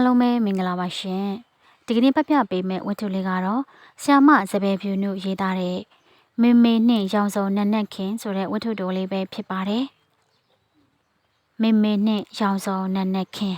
အားလုံးပဲမင်္ဂလာပါရှင်ဒီကနေ့ဖတ်ပြပေးမယ့်ဝတ္ထုလေးကတော့ဆ iam မစပယ်ဖြူနုရေးသားတဲ့မေမေနှင့်ရောင်စုံနက်နက်ခင်ဆိုတဲ့ဝတ္ထုတိုလေးပဲဖြစ်ပါတယ်မေမေနှင့်ရောင်စုံနက်နက်ခင်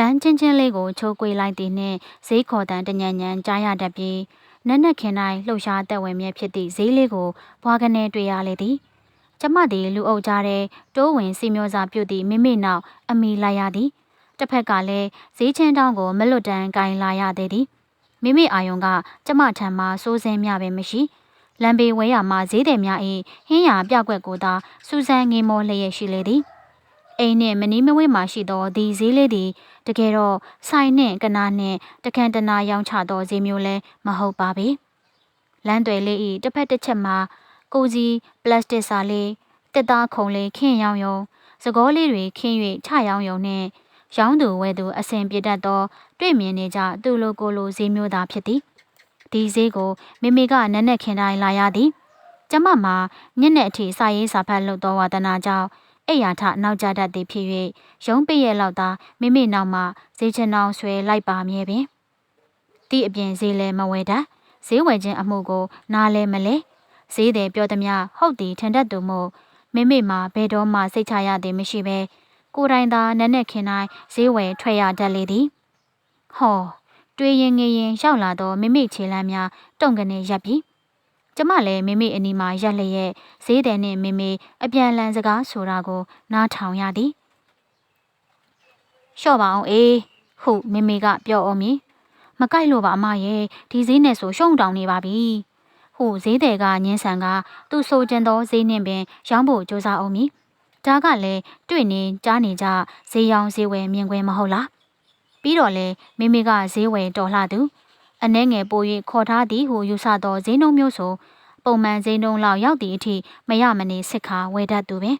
လမ်းချင်းချင်းလေးကိုချိုးကွေးလိုက်သည်နှင့်ဈေးခေါ်တန်တညံညံကြားရတတ်ပြီးနက်နက်ခင်တိုင်းလှုပ်ရှားတက်ဝင်မြဲဖြစ်သည့်ဈေးလေးကိုဘွားကနေတွေ့ရလေသည်ကျမသည်လူအုပ်ကြားတဲ့တိုးဝင်စီမျိုးစာပြုတ်သည့်မိမိနောက်အမိလိုက်ရသည်တစ်ဖက်ကလည်းဈေးချင်းတောင်းကိုမလွတ်တမ်းကင်လာရသေးသည်မိမိအာယုံကကျမထံမှစိုးစင်းမြပဲမရှိလမ်းဘေးဝဲရမှဈေးတယ်များ၏ဟင်းရပြောက်ွက်ကိုသာစူဆန်းငေးမောလျက်ရှိလေသည်အိမ်နှင့်မနီးမဝေးမှရှိသောဒီဈေးလေးသည် တကယ်တော့ဆိုင်နှင့်ကနာနှင့်တခန့်တနာရောင်းချသောဈေးမျိုးလည်းမဟုတ်ပါပေလမ်းတွေလေးဤတစ်ဖက်တစ်ချက်မှာကိုကြီးပလတ်စတစ်စာလေးတက်သားခုံလေးခင်းရောင်းယုံစကောလေးတွေခင်း၍ချရောင်းယုံနှင့်ရောင်းသူဝယ်သူအစဉ်ပြတတ်သော တွေ့မြင်နေကြသူလိုကိုလိုဈေးမျိုးသာဖြစ်သည်ဒီဈေးကိုမိမိကနက်နက်ခင်တိုင်းလာရသည်ကျမမှာညနေအထိစာရေးစာဖတ်လုပ်သောဝါသနာကြောင့် အိယာထနောက်ကျတတ်သည်ဖြစ်၍ရုံးပိရဲ့လောက်သာမိမိနောက်မှဈေးချင်အောင်ဆွဲလိုက်ပါမြဲပင်တီးအပြင်ဈေးလဲမဝဲတတ်ဈေးဝယ်ခြင်းအမှုကို နားလဲမလဲဈေးတယ်ပြောသည်များဟုတ်သည်ထင်တတ်သူမို့မိမိမှာဘယ်တော့မှစိတ်ချရသည်မရှိပဲကိုယ်တိုင်သာနက်နက်ခင်တိုင်းဈေးဝယ်ထွက်ရတတ်လေသည်ဟောတွေးရင်ငရင်ရောက်လာတော့မိမိခြေလမ်းများတုံကနေရပ်ပြီး ကျမလည်းမိမိအနီးမှာရက်လျက်ဈေးတယ်နှင့်မိမိအပြန်လန်စကားဆိုတာကိုနားထောင်ရသည်လျှော့ပါအောင်အေးဟုမိမိကပြောအောင်မည်မကြိုက်လို့ပါအမရဲ့ဒီဈေးနဲ့ဆိုရှုံတောင်နေပါပြီဟုဈေးတယ်ကညင်းဆန်ကသူ့ဆိုကျင်သောဈေးနှင့်ပင်ရောင်းဖို့ကြိုးစားအောင်မည်ဒါကလည်းတွေ့နေကြားနေကြဈေးရောင်းဈေးဝယ်မြင်ကွင်းမဟုတ်လားပြီးတော့လေမိမိကဈေးဝယ်တော်လှသူ အနှဲငယ်ပို၍ခေါ်ထားသည်ဟုယူဆသောဈေးနှုန်းမျိုးဆိုပုံမှန်ဈေးနှုန်းလောက်ရောက်သည့်အထိမရမနေစစ်ခါဝယ်တတ်သူပင်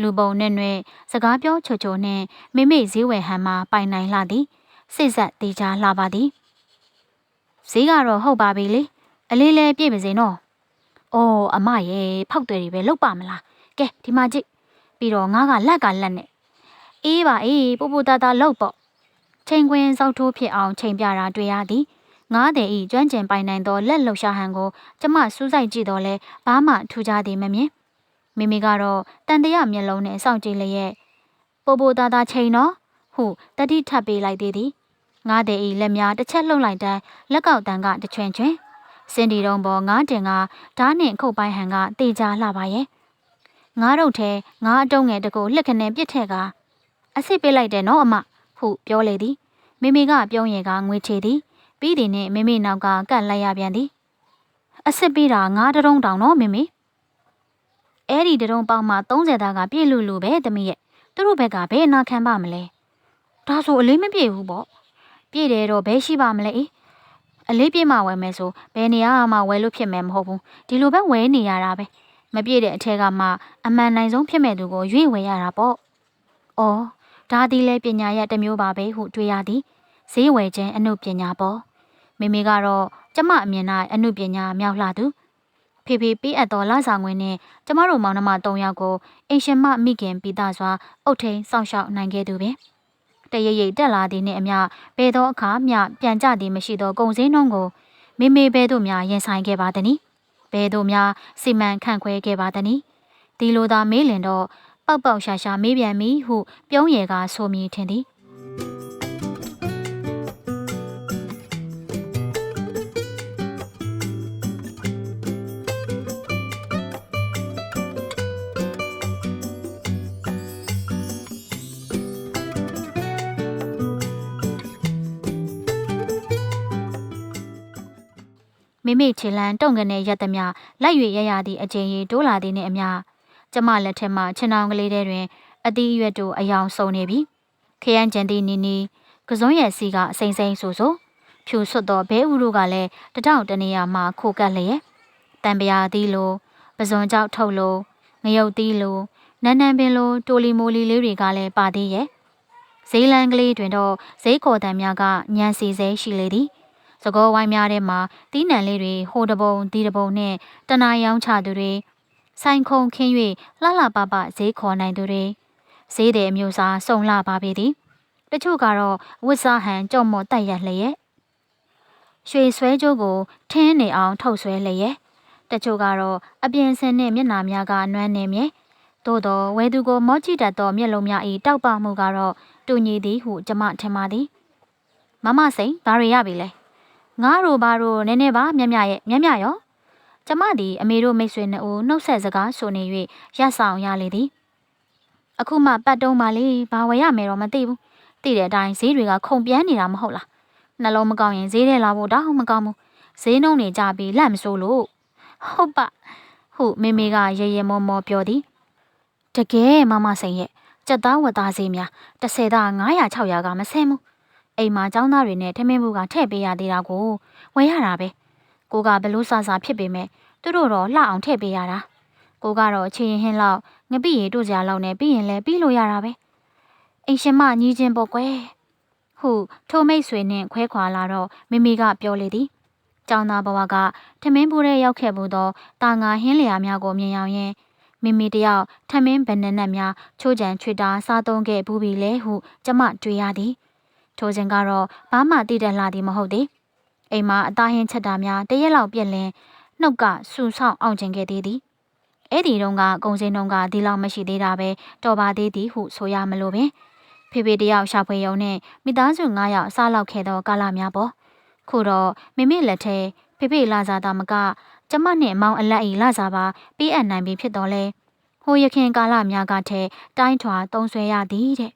လူပုံနဲ့နှဲ့စကားပြောချိုချိုနှင့်မိမိဈေးဝယ်ဟန်မှာပိုင်နိုင်လှသည်စိတ်ဆက်တေချာလှပါသည်ဈေးကတော့ဟုတ်ပါပြီလေအလေးလဲပြည့်ပါစေနော်အော်အမရဲ့ဖောက်တယ်တွေပဲလောက်ပါမလားကဲဒီမှာကြည့်ပြီးတော့ငါကလက်ကလက်နဲ့အေးပါအေးပူပူတာတာလောက်ပေါ့ချိန်ခွင်စောက်ထိုးဖြစ်အောင်ချိန်ပြတာတွေ့ရသည် ငားတဲ့ဤကျွမ်းကျင်ပိုင်နိုင်သောလက်လှုပ်ရှားဟန်ကိုကျမစူးစိုက်ကြည့်တော့လဲဘာမှထူးခြားသည်မမြင်မိမိကတော့တန်တရာမျက်လုံးနဲ့စောင့်ကြည့်လျက်ပိုပိုသားသားချိန်တော့ဟုတတိထပ်ပေးလိုက်သေးသည်ငားတဲ့ဤလက်များတစ်ချက်လှုပ်လိုက်တိုင်းလက်ကောက်တန်းကတချွင်ချွင်စင်ဒီတုံးပေါ်ငားတင်ကဓားနှင့်ခုတ်ပိုင်းဟန်ကတေချာလှပါရဲ့ငားတို့ထဲငားအတုံးငယ်တကူလှက်ခနဲ့ပြစ်ထက်ကအစ်စ်ပေးလိုက်တယ်နော်အမဟုပြောလေသည်မိမိကပြုံးရည်ကငွေချေသည် ပြီးသည်နှင့်မိမိနောက်ကကန့်လိုက်ရပြန်သည်အစ်စ်ပေးတာငါးတုံးတောင်နော်မိမိအဲ့ဒီတုံးပေါင်းမှ30သားကပြည့်လူလူပဲတမီးရဲ့သူတို့ဘက်ကဘယ်အနာခံပါမလဲဒါဆိုအလေးမပြေဘူးပေါ့ပြည့်တယ်တော့ဘယ်ရှိပါမလဲအေးအလေးပြည့်မှဝယ်မယ်ဆိုဘယ်နေရာမှဝယ်လို့ဖြစ်မယ်မဟုတ်ဘူးဒီလိုပဲဝယ်နေရတာပဲမပြည့်တဲ့အထက်ကမှအမှန်နိုင်ဆုံးဖြစ်မဲ့သူကိုရွေ့ဝယ်ရတာပေါ့အော်ဒါသည်လဲပညာရတစ်မျိုးပါပဲဟုတွေးရသည်ဈေးဝယ်ခြင်းအမှုပညာပေါ့ မိမိကတော့ကျမအမြင်၌အမှုပညာမြောက်လှသူဖေဖေပေးအပ်သောလစာငွေနဲ့ကျမတို့မောင်နှမ၃ယောက်ကိုအင်ရှင်မမိခင်ပိသားစွာအုတ်ထိန်စောင့်ရှောက်နိုင်ခဲ့သူပင်တရရိပ်တက်လာသည်နှင့်အမျှဘယ်သောအခါမျှပြန်ကြသည်မရှိသောကုံစင်းနှုံးကိုမိမေဘဲတို့များရင်ဆိုင်ခဲ့ပါသည်နီဘဲတို့များစီမံခန့်ခွဲခဲ့ပါသည်နီဒီလိုသာမေးလင်တော့ပေါက်ပေါက်ရှာရှာမေးပြန်ပြီဟု ပြုံးရယ်ကဆိုမိထင်သည် မိမိခြေလန်းတုံကနေရက်သမျှလိုက်၍ရရသည့်အချိန်ရီတိုးလာသည်နှင့်အမျှကျမလက်ထက်မှခြံအောင်ကလေးထဲတွင်အသီးရွက်တို့အယောင်စုံနေပြီခရမ်းကျန်သည့်နီနီကစုံရဲ့စီကအစိမ့်စိမ့်ဆူဆူဖြူဆွတ်သောဘဲဥတို့ကလည်းတထောင်တနေရာမှခိုကတ်လျက်တံပရာသီးလိုဘပဇွန်ကြောက်ထုတ်လို့ငရုတ်သီးလို့နန်းနန်းပင်လိုတိုလီမိုလီလေးတွေကလည်းပါသေးရဲ့ဈေးလန်းကလေးတွင်တော့ဈေးခေါ်တန်များကညံစီစဲရှိလေသည် စကောဝိုင်းများထဲမှာတီးနှံလေးတွေဟိုတပုံဒီတပုံနဲ့တနာရောင်းချသူတွေဆိုင်ခုံခင်း၍လှလှပပဈေးခေါ်နိုင်သူတွေဈေးတဲ့အမျိုးအစားစုံလာပါပေသည်တချို့ကတော့ဝစ်စားဟန်ကြော့မော့တက်ရလျက်ရွှေဆွဲကြိုးကိုထင်းနေအောင်ထုတ်ဆွဲလျက်တချို့ကတော့အပြင်ဆင်နဲ့မျက်နှာများကနွမ်းနေမြဲသို့တော့ဝဲသူကိုမော့ကြည့်တတ်သောမျက်လုံးများ၏တောက်ပမှုကတော့တူညီသည်ဟုကျမထင်ပါသည်မမစိန်ဘာတွေရပြီလဲ ငါတို့ဘာတို့နည်းနည်းပါမြက်မြရဲ့မြက်မြရောကျမသည်အမေတို့မိတ်ဆွေနှစ်ဦးနှုတ်ဆက်စကားဆိုနေ၍ရက်ဆောင်ရလေသည်အခုမှပတ်တုံးပါလေဘာဝယ်ရမယ်တော့မသိဘူးသိတဲ့အတိုင်းဈေးတွေကခုန်ပြန်းနေတာမဟုတ်လားနှလုံးမကောင်းရင်ဈေးထဲလာဖို့တောင်းမကောင်းဘူးဈေးနှုန်းတွေကြပြီးလက်မစိုးလို့ဟုတ်ပါဟုမေမေကရေရေမောမောပြောသည်တကယ်မမစိန်ရဲ့ကြက်သားဝတ်သားဈေးများ30သား900 600ကမဆဲဘူး အိမ်မှာចောင်းသားတွေနဲ့ထမင်းဘူးကထည့်ပေးရသေးတာကိုဝယ်ရတာပဲကိုကဘလို့ဆဆဖြစ်ပေမဲ့သူတို့တော့လှအောင်ထည့်ပေးရတာကိုကတော့အချင်းဟင်းလောက်ငပိရီတို့ကြလောက်နဲ့ပြီးရင်လည်းပြီးလို့ရတာပဲအိမ်ရှင်မညီချင်းပေါ့ကွယ်ဟုထိုမိတ်ဆွေနှင့်ခွဲခွာလာတော့မိမိကပြောလေသည်ကျောင်းသားဘဝကထမင်းဘူးထဲရောက်ခဲ့မှုသောတာငါဟင်းလျာများကိုမြင်ရောက်ရင်မိမိတယောက်ထမင်းဗနနက်များချိုးကြံချွေတာစားသုံးခဲ့ဘူးပြီလေဟုကျမတွေ့ရသည် ထိုစဉ်ကတော့ဘာမှတည်တယ်လာသည်မဟုတ်သည်အိမ်မှာအသားဟင်းချက်တာများတရက်လောက်ပြက်လင်းနှုတ်ကဆူဆောက်အောင်ကျင်ခဲ့သေးသည်အဲ့ဒီတော့ကကုံစင်းတုံးကဒီလောက်မရှိသေးတာပဲတော်ပါသေးသည်ဟုဆိုရမလို့ပင်ဖေဖေတယောက်ရှာဖွေရုံနဲ့မိသားစု9ယောက်စားလောက်ခဲ့သောကာလများပေါ့ခုတော့မိမိလက်ထဲဖေဖေလာစားတာမကကျမနဲ့မောင်အလက်ဤလာစားပါပေးအပ်နိုင်ပြီဖြစ်တော်လဲဟိုရခင်ကာလများကထဲတိုင်းထွာသုံးဆွဲရသည်တဲ့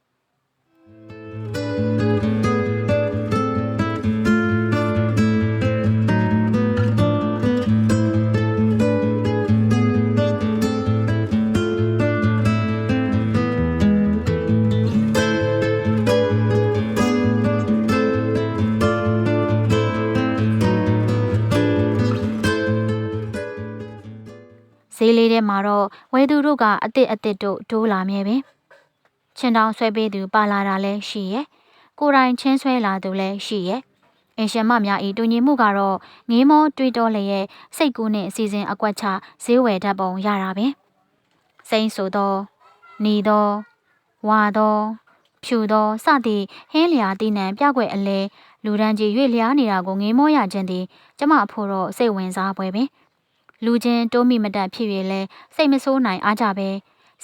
ဈေးလေးထဲမှာတော့ဝယ်သူတို့ကအစ်စ်အစ်စ်တို့တိုးလာမြဲပင်ချင်းတောင်ဆွဲပေးသူပါလာတာလည်းရှိရဲ့ကိုယ်တိုင်ချင်းဆွဲလာသူလည်းရှိရဲ့အင်ရှင်မများဤတူညီမှုကတော့ငေးမောတွေးတောလျက်စိတ်ကူးနဲ့အစီအစဉ်အကွက်ချဈေးဝယ်တတ်ပုံရတာပင်စိမ့်ဆိုတော့နေတော့ဝါတော့ဖြူတော့စသည့်ဟင်းလျာတီးနှံပြကွက်အလဲလူဒန်းကြီးရွေ့လျားနေတာကိုငေးမောရခြင်းသည်ကျမအဖို့တော့စိတ်ဝင်စားပွဲပင် လူချင်းတိုးမိမတက်ဖြစ်၍လဲစိတ်မဆိုးနိုင်အားကြပဲ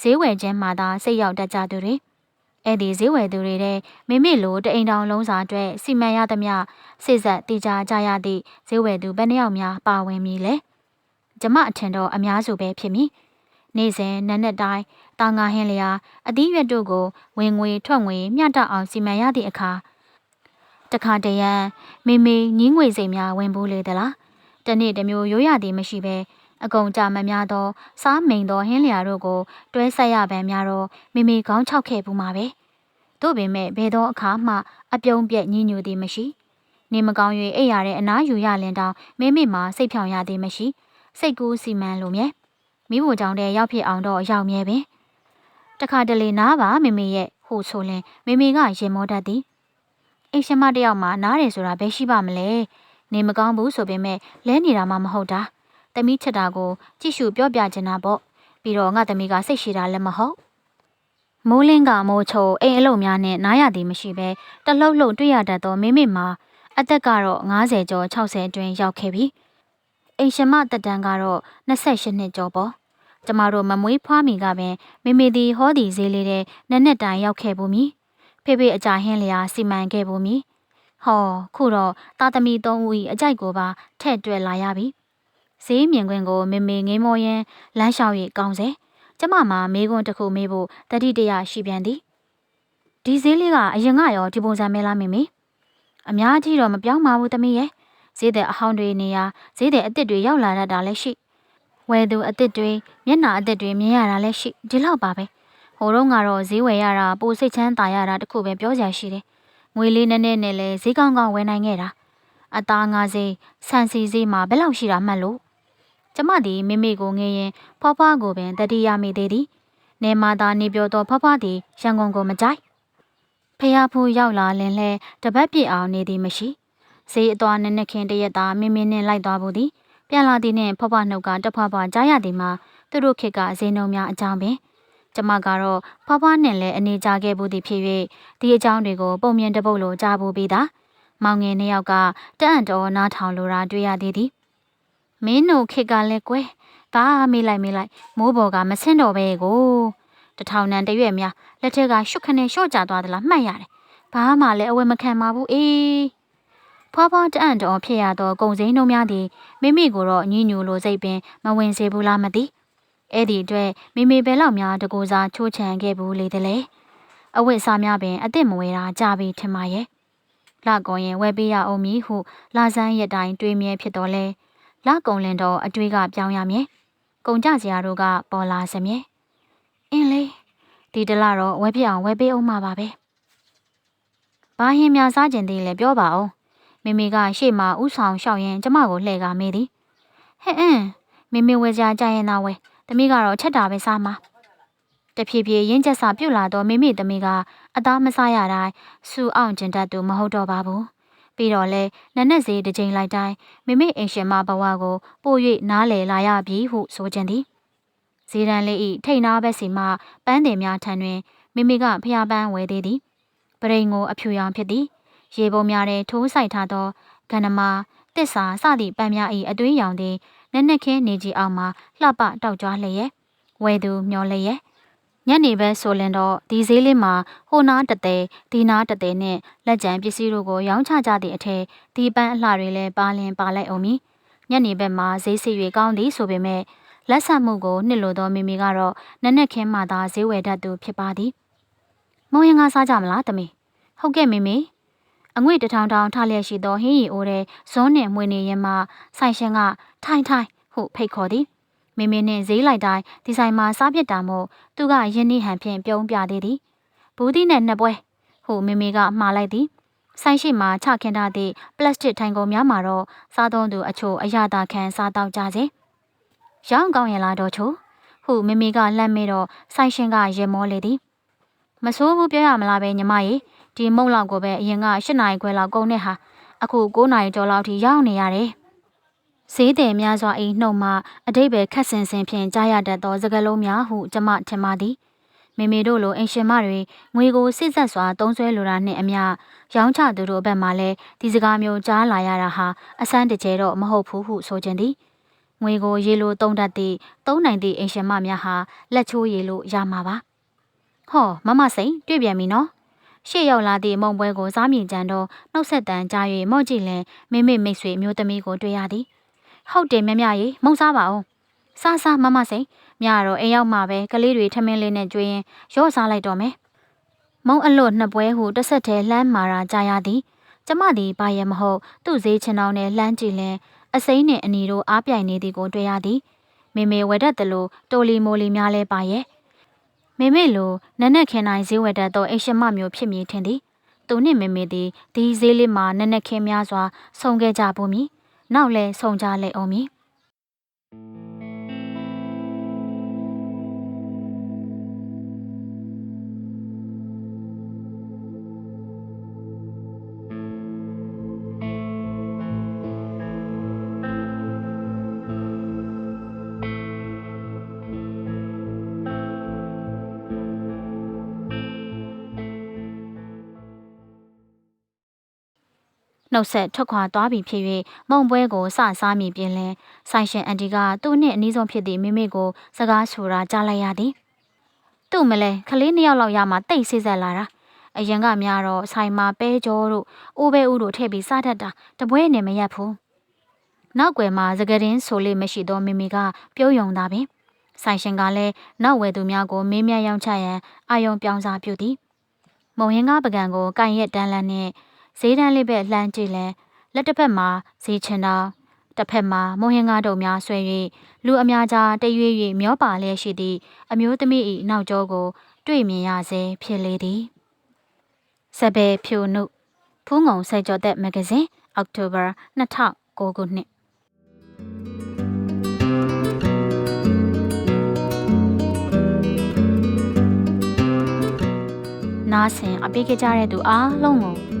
ဈေးဝယ်ခြင်းမှာသာစိတ်ရောက်တတ်ကြသူတွေအဲ့ဒီဈေးဝယ်သူတွေတဲ့မိမိလိုတအိမ်တောင်လုံးစာအတွက်စီမံရသမျှစိတ်ဆက်တေချာကြရသည့်ဈေးဝယ်သူဘယ်နှယောက်များပါဝင်မည်လဲကျမအထင်တော့အများစုပဲဖြစ်မည်နေ့စဉ်နက်နက်တိုင်းတာငါဟင်းလျာအသီးရွက်တို့ကိုဝင်ငွေထွက်ငွေမျှတအောင်စီမံရသည့်အခါတခါတရံမိမိညင်းငွေစိမ်များဝင်ဘူးလေသလား တနေ့တစ်မျိုးရိုးရသည်မရှိဘဲအကုန်ကြမများသော စားမိန်သောဟင်းလျာတို့ကို တွဲဆက်ရပန်းများတော့မိမိကောင်းချောက်ခဲ့ဘူးမှာပဲတို့ပင်မဲ့ဘယ်သောအခါမှအပြုံးပြက်ညှဉ်းညူသည်မရှိနေမကောင်း၍အိပ်ရတဲ့အနားယူရလင်တောင်မိမိမှာစိတ်ဖြောင်ရသည်မရှိစိတ်ကူးစီမံလိုမြဲမိဖို့ကြောင့်တည်းရောက်ဖြစ်အောင်တော့ရောက်မြဲပင်တခါတလေနားပါမိမိရဲ့ဟိုဆိုလင်မိမိကရင်မောတတ်သည်အိမ်ရှင်မတယောက်မှာနားတယ်ဆိုတာဘယ်ရှိပါမလဲ နေမကောင်းဘူးဆိုပေမဲ့လဲနေတာမှမဟုတ်တာ။သမီးချက်တာကိုကြည့်ရှုပြောပြချင်တာပေါ့။ပြီးတော့ငါသမီးကစိတ်ရှိတာလည်းမဟုတ်။မိုးလင်းကမိုးချိုအိမ်အလုံးများနဲ့နားရသည်မရှိပဲတလှုပ်လှုပ်တွေ့ရတတ်သောမိမိမှာအသက်ကတော့90ကျော်60အတွင်းရောက်ခဲ့ပြီ။အိမ်ရှင်မတက်တန်းကတော့28နှစ်ကျော်ပေါ့။ကျမတို့မမွေးဖွားမိကပင်မိမိသည်ဟောဒီဈေးလေးတဲ့နက်နက်တိုင်ရောက်ခဲ့ဘူးမီ။ဖေဖေအကြဟင်းလျာစီမံခဲ့ဘူးမီ။ ဟောခုတော့တာသမီသုံးဦး၏အကြိုက်ကိုပါထဲ့တွက်လာရပြီဈေးမြင်ကွင်းကိုမေမေငိမ့်မောရင်းလမ်းလျှောက်၍ကောင်းစေကျမမှာမေကွန်းတစ်ခုမေးဖို့တတိတရရှိပြန်သည်ဒီဈေးလေးကအရင်ကရောဒီပုံစံမဲလားမေမေအများကြီးတော့မပြောင်းပါဘူးသမီးရဲ့ဈေးတဲ့အဟောင်းတွေနေရာဈေးတဲ့အစ်စ်တွေရောက်လာတတ်တာလည်းရှိဝယ်သူအစ်စ်တွေမျက်နှာအစ်စ်တွေမြင်ရတာလည်းရှိဒီလောက်ပါပဲဟိုတော့ကတော့ဈေးဝယ်ရတာပိုစိတ်ချမ်းသာရတာတခုပဲပြောကြရှိတယ် ငွေလေးနည်းနည်းနဲ့လဲဈေးကောင်းကောင်းဝယ်နိုင်ခဲ့တာအသားငါးဈေးဆန်စီဈေးမှာဘယ်လောက်ရှိတာမှတ်လို့ကျမသည်မိမိကိုငေးရင်ဖွားဖွားကိုပင်တတိယမိသေးသည်နေမာသာနေပြောသောဖွားဖွားသည်ရန်ကုန်ကိုမကြိုက်ဖះဖူးရောက်လာလင်လဲတပတ်ပြည့်အောင်နေသည်မရှိဈေးအသွားနက်နက်ခင်းတရက်သားမင်းမင်းနဲ့လိုက်သွားဖို့သည်ပြန်လာသည်နှင့်ဖွားဖွားနှုတ်ကတဖွားဖွားကြားရသည်မှာသူတို့ခေတ်ကဈေးနှုန်းများအကြောင်းပင် ကျမကတော့ဖွားဖွားနဲ့လည်းအနေကြခဲ့ဘူးသည်ဖြစ်၍ဒီအကြောင်းတွေကိုပုံမြင်တပုတ်လိုကြားဖို့ပြီးသားမောင်ငယ်နှစ်ယောက်ကတအံ့တော်နားထောင်လိုတာတွေ့ရသေးသည်မင်းတို့ခေတ်ကလည်းကွယ်ဒါမေးလိုက်မေးလိုက်မိုးပေါ်ကမဆင်းတော့ပဲကိုတထောင်နံတရွက်များလက်ထက်ကရှုပ်ခနဲ့ရှော့ကြသွားသလားမှတ်ရတယ်ဘာမှလည်းအဝယ်မခံပါဘူးအေးဖွားဖွားတအံ့တော်ဖြစ်ရသောကုံစိမ်းနှုံးများသည်မိမိကိုတော့ညှဉ်းညူလိုစိတ်ပင်မဝင်စေဘူးလားမသိ အဲ့ဒီအတွက်မိမိဘယ်လောက်များတကူစားချိုးချံခဲ့ဘူးလေတလဲအဝတ်စားများပင်အစ်စ်မဝဲတာကြပြီထင်ပါရဲ့လကုံရင်ဝဲပေးရအောင်မည်ဟုလာဆန်းရက်တိုင်းတွေးမြဲဖြစ်တော်လဲလကုံလင်တော်အတွေးကပြောင်းရမည်ကုံကြစရာတို့ကပေါ်လာစမြဲအင်းလေဒီတလတော့ဝဲပြအောင်ဝဲပေးအောင်မှာပါပဲဘာဟင်းများစားကျင်သေးလဲပြောပါအောင်မိမိကရှေ့မှာဥဆောင်လျှောက်ရင်ကျမကိုလှည့်ကမေးသည်ဟဲ့အင်းမိမိဝဲကြကြရင်တော့ဝဲ သမီးကတော့ချက်တာပဲစားမှာတဖြည်းဖြည်းရင်းချက်စာပြုတ်လာတော့မိမိသမီးကအသားမစားရတိုင်းစူအောင်ကျင်တတ်သူမဟုတ်တော့ပါဘူးပြီးတော့လဲနက်နက်စေးတစ်ချိန်လိုက်တိုင်းမိမိအိမ်ရှင်မဘဝကိုပို့၍နားလည်လာရပြီဟုဆိုခြင်းသည်ဇီရန်လေးဤထိတ်နာဘက်စီမှပန်းတင်များထံတွင်မိမိကဖျားပန်းဝဲသေးသည်ပရိန်ကိုအဖြူရောင်ဖြစ်သည်ရေပုံများထဲထိုးဆိုင်ထားသောကန္နမာတစ္ဆာစသည့်ပန်းများ၏အသွေးရောင်သည် နက်နက်ခင်းနေကြီးအောင်မှလှပတောက်ကြွားလျက်ဝဲသူမျောလျက်ညနေပဲဆိုလင်တော့ဒီဈေးလေးမှာဟိုနားတသေးဒီနားတသေးနဲ့လက်ကျန်ပစ္စည်းတို့ကိုရောင်းချကြသည့်အထက်ဒီပန်းအလှတွေလည်းပါလင်ပါလိုက်အောင်မီညနေဘက်မှာဈေးစီ၍ကောင်းသည်ဆိုပေမဲ့လက်ဆက်မှုကိုနှစ်လိုသောမိမိကတော့နက်နက်ခင်းမှသာဈေးဝယ်တတ်သူဖြစ်ပါသည်မုံရင်ကစားကြမလားတမီဟုတ်ကဲ့မိမိ အငွေတထောင်ထောင်ထလျက်ရှိသောဟင်းရီအိုးတဲ့ဇွန်းနဲ့မွေနေရင်မှဆိုင်ရှင်ကထိုင်ထိုင်ဟုဖိတ်ခေါ်သည်မိမိနှင့်ဈေးလိုက်တိုင်းဒီဆိုင်မှာစားပြစ်တာမို့သူကယင်းနှိဟန်ဖြင့်ပြုံးပြသေးသည်ဘူးသီးနဲ့နှစ်ပွဲဟုမိမိကမှားလိုက်သည်ဆိုင်ရှိမှချခင်းထားသည့်ပလတ်စတစ်ထိုင်ကုန်များမှာတော့စားသုံးသူအချို့အရသာခံစားတောက်ကြစေရောင်းကောင်းရလားတော့ချို့ဟုမိမိကလှမ်းမေးတော့ဆိုင်ရှင်ကရေမောလေသည်မဆိုးဘူးပြောရမလားပဲညီမရေ ဒီမုံလောက်ကိုပဲအရင်က၈နာရီခွဲလောက်ကုန်တဲ့ဟာအခု9နာရီကျော်လောက်ထိရောက်နေရတယ်ဈေးတယ်များစွာအိနှုတ်မှအတိတ်ပဲခက်ဆင်ဆင်ဖြင့်ကြားရတတ်သောစကားလုံးများဟုကျမထင်ပါသည်မေမေတို့လိုအင်ရှင်မတွေငွေကိုစစ်ဆက်စွာသုံးစွဲလိုတာနှင့်အမျှရောင်းချသူတို့ဘက်မှလည်းဒီစကားမျိုးကြားလာရတာဟာအဆန်းတကျဲတော့မဟုတ်ဘူးဟုဆိုခြင်းသည်ငွေကိုရေလိုတုံးတတ်သည့်သုံးနိုင်သည့်အင်ရှင်မများဟာလက်ချိုးရေလိုရမှာပါဟောမမစိန်တွေ့ပြန်ပြီနော် ရှေ့ရောက်လာသည့်မုံပွဲကိုစားမြင်ကြံတော့နှုတ်ဆက်တန်ကြား၍မော့ကြည့်လင်မိမိမိတ်ဆွေမျိုးသမီးကိုတွေ့ရသည်ဟုတ်တယ်မြမရေမုံစားပါအောင်စားစားမမစိန်မြတော့အိမ်ရောက်မှပဲကလေးတွေထမင်းလေးနဲ့ကြွေးရင်ရော့စားလိုက်တော့မယ်မုံအလွတ်နှစ်ပွဲဟုတစ်ဆက်တည်းလှမ်းမာရာကြားရသည်ကျမသည်ဘာရဲမဟုတ်သူ့ဈေးချင်တော်နဲ့လှမ်းကြည့်လင်အစိမ်းနှင့်အနီတို့အားပြိုင်နေသည်ကိုတွေ့ရသည်မေမေဝဲတတ်တယ်လို့တိုလီမိုလီများလဲပါရဲ့ မေမေလိုနက်နက်ခင်တိုင်းဈေးဝယ်တတ်သောအိရှင်မမျိုးဖြစ်မည်ထင်သည်သူနှင့်မေမေသည်ဒီဈေးလေးမှာနက်နက်ခင်များစွာဆုံခဲ့ကြပုံမည်နောက်လဲဆုံကြလေအောင်မည် နှုတ်ဆက်ထွက်ခွာသွားပြီဖြစ်၍မုံပွဲကိုစစားမိပြင်လဲဆိုင်ရှင်အန်တီကသူ့နှင့်အနီးဆုံးဖြစ်သည့်မိမိကိုစကားဆိုတာကြားလိုက်ရသည်သူ့မလဲခလေးနှစ်ယောက်လောက်ရမှတိတ်ဆိတ်ဆက်လာတာအရင်ကများတော့ဆိုင်မှာပဲကြောတို့အိုးပဲဦးတို့ထည့်ပြီးစားတတ်တာတပွဲနဲ့မရက်ဘူးနောက်ွယ်မှာစကရင်ဆိုလေးမရှိသောမိမိကပြုံးယုံတာပင်ဆိုင်ရှင်ကလည်းနောက်ဝယ်သူများကိုမင်းမြတ်ရောင်းချရန်အာယုံပြောင်းစားပြုသည်မုံရင်ကားပကံကိုကန်ရက်တန်းလန်းနဲ့ ဈေးတန်းလေးပဲလှမ်းကြည့်လင်လက်တစ်ဖက်မှာဈေးချင်တာတစ်ဖက်မှာမုံဟင်းကားတုံများဆွဲ၍လူအများကြားတရွေ့၍မျောပါလျက်ရှိသည့်အမျိုးသမီး၏နောက်ကျောကို တွေ့မြင်ရစေဖြစ်လေသည်စပယ်ဖြိုနုဖူးငုံစိုက်ကြော်သက်မဂဇင်းအောက်တိုဘာ2009ခုနှစ်နားဆင်အပေးကြတဲ့သူအားလုံးကို